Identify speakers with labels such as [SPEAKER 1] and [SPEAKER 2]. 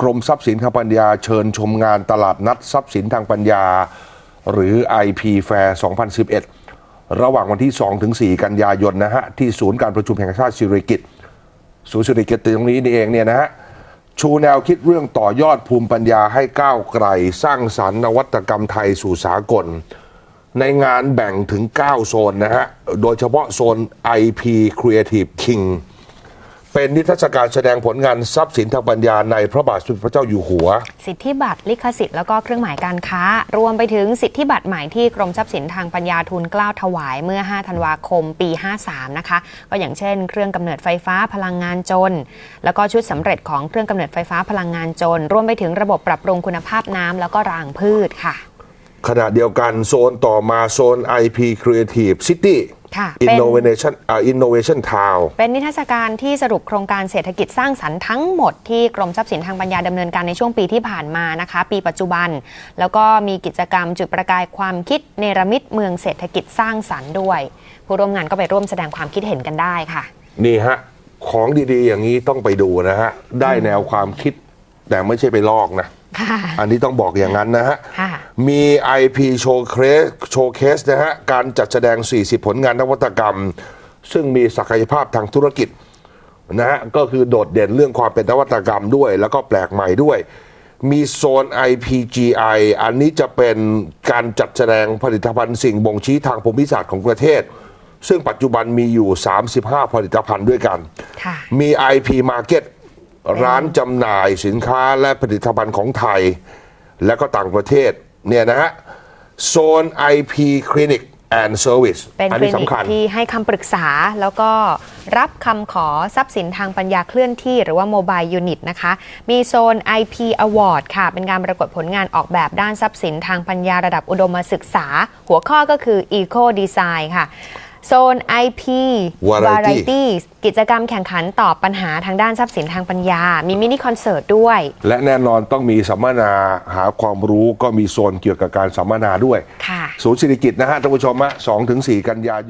[SPEAKER 1] กรมทรัพย์สินทางปัญญาเชิญชมงานตลาดนัดทรัพย์สินทางปัญญา หรือ IP Fair 2011 ระหว่างวันที่ 2 ถึง 4 กันยายนนะฮะ ที่ศูนย์การประชุมแห่งชาติสิริกิติ์ศูนย์สิริกิติ์ตรงนี้นี่เองเนี่ยนะฮะ ชูแนวคิดเรื่องต่อยอดภูมิปัญญาให้ก้าวไกล สร้างสรรค์นวัตกรรมไทยสู่สากล ในงานแบ่งถึง 9 โซนนะฮะ โดยเฉพาะโซน IP Creative King เป็นนิทรรศการแสดงผลงานทรัพย์สินทางปัญญาในพระบาทสมเด็จพระเจ้าอยู่หัว
[SPEAKER 2] สิทธิบัตรลิขสิทธิ์แล้วก็เครื่องหมายการค้า รวมไปถึงสิทธิบัตรใหม่ที่กรมทรัพย์สินทางปัญญาทูลกล้าวถวายเมื่อ 5 ธันวาคม ปี 53 นะคะ ก็อย่างเช่น เครื่องกำเนิดไฟฟ้าพลังงานจน แล้วก็ชุดสำเร็จของเครื่องกำเนิดไฟฟ้าพลังงานจน รวมไปถึงระบบปรับปรุงคุณภาพน้ำแล้วก็รางพืชค่ะ
[SPEAKER 1] ขณะเดียวกันโซนต่อมาโซน IP Creative City
[SPEAKER 2] ค่ะเป็น
[SPEAKER 1] Innovation อ่า Innovation Town
[SPEAKER 2] เป็นนิทรรศการที่สรุปโครงการเศรษฐกิจสร้างสรรค์ทั้งหมดที่กรมทรัพย์สินทางปัญญาดำเนินการในช่วงปีที่ผ่านมานะคะ ปีปัจจุบัน แล้วก็มีกิจกรรมจุดประกายความคิดเนรมิตเมืองเศรษฐกิจสร้างสรรค์ด้วย ผู้ร่วมงานก็ไปร่วมแสดงความคิดเห็นกันได้ค่ะ
[SPEAKER 1] นี่ฮะ ของดีๆ อย่างนี้ต้องไปดูนะฮะ ได้แนวความคิดแต่ไม่ใช่ไปลอกนะ
[SPEAKER 2] ค่ะ
[SPEAKER 1] อันนี้ต้องบอกอย่างนั้นนะฮะ
[SPEAKER 2] ค่ะ
[SPEAKER 1] มี IP Showcase Showcase นะฮะ การจัดแสดง 40 ผลงานนวัตกรรม ซึ่งมีศักยภาพทางธุรกิจนะฮะ ก็คือโดดเด่นเรื่องความเป็นนวัตกรรมด้วย แล้วก็แปลกใหม่ด้วย มีโซน IPGI อันนี้จะเป็นการจัดแสดงผลิตภัณฑ์สิ่งบ่งชี้ทางภูมิศาสตร์ของประเทศซึ่งปัจจุบันมีอยู่ 35 ผลิตภัณฑ์ด้วยกัน
[SPEAKER 2] ค่ะ
[SPEAKER 1] มี IP Market ร้านจำหน่ายสินค้าและผลิตภัณฑ์ของไทย และก็ต่างประเทศเนี่ยนะฮะโซน IP Clinic and Service
[SPEAKER 2] เป็น
[SPEAKER 1] อั
[SPEAKER 2] คลิ
[SPEAKER 1] นี้
[SPEAKER 2] นิก
[SPEAKER 1] สำคัญ
[SPEAKER 2] ที่ให้คำปรึกษาแล้วก็รับคำขอทรัพย์สินทางปัญญาเคลื่อนที่หรือว่า Mobile Unit นะคะ มีโซน IP Award ค่ะ เป็นการประกวดผลงานออกแบบด้านทรัพย์สินทางปัญญาระดับอุดมศึกษา หัวข้อก็คือ Eco Design ค่ะ โซน IP
[SPEAKER 1] Variety
[SPEAKER 2] กิจกรรมแข่งขันตอบปัญหาทางด้านทรัพย์สินทางปัญญา มีมินิคอนเสิร์ตด้วย
[SPEAKER 1] และแน่นอนต้องมีสัมมนาหาความรู้ก็มีโซนเกี่ยวกับการสัมมนาด้วย
[SPEAKER 2] ค่ะ
[SPEAKER 1] ศูนย์ศิริกิจนะฮะท่านผู้ชมฮะ2ถึง4กันยายน